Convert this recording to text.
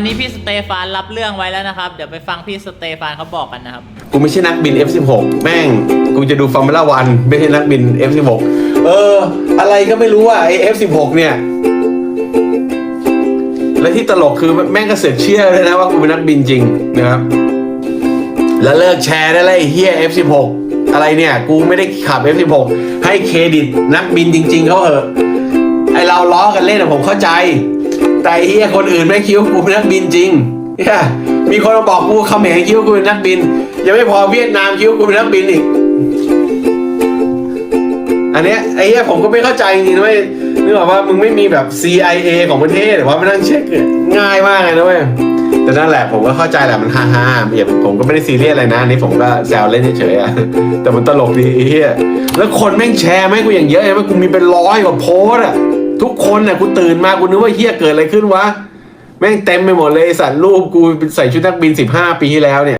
วันนี้พี่สเตฟานรับเรื่องไว้แล้วนะครับ เดี๋ยวไปฟังพี่สเตฟานเขาบอกกันนะครับ กูไม่ใช่นักบิน F16 แม่ง กูจะดูฟอร์มูล่าวันไม่ใช่นักบิน F16 เออ อะไรก็ไม่รู้อะไอ F16 เนี่ย และที่ตลกคือแม่งก็เสือกเชื่อเลยนะว่ากูเป็นนักบินจริงนะครับ แล้วเลิกแชร์ได้เลยเฮีย F16 อะไรเนี่ย กูไม่ได้ขับ F16 ให้เครดิตนักบินจริง ๆเขาเถอะไอเราล้อกันเล่นอะผมเข้าใจ แต่เฮียคนอื่นไม่คิดว่ากูเป็นนักบินจริงเฮียมีคนมาบอกกูเขมรคิดว่ากูเป็นนักบิน ยังไม่พอเวียดนามคิดว่ากูเป็นนักบินอีก อันเนี้ยไอ้เหี้ยผมก็ไม่เข้าใจจริงๆนะเว้ยนึกออกว่ามึงไม่มีแบบ CIA ของประเทศหรือว่ามานั่งเช็คเนี่ยง่ายมากเลยนะเว้ยแต่นั่นแหละผมก็เข้าใจแหละมันฮ่าฮ่าอย่าผมก็ไม่ได้ซีเรียสอะไรนะอันนี่ผมก็แซวเล่นเฉยๆอะแต่มันตลกดีไอ้เหี้ยแล้วคนแม่งแชร์แม่งกูอย่างเยอะเลยว่ากูมีเป็นร้อยกว่าโพสต์อะ ทุกคนน่ะกูตื่นมากูนึกว่าเฮียเกิดอะไรขึ้นวะแม่งเต็มไปหมดเลยสัตว์รูปกูใส่ชุดนักบินสิบห้าปีที่แล้วเนี่ย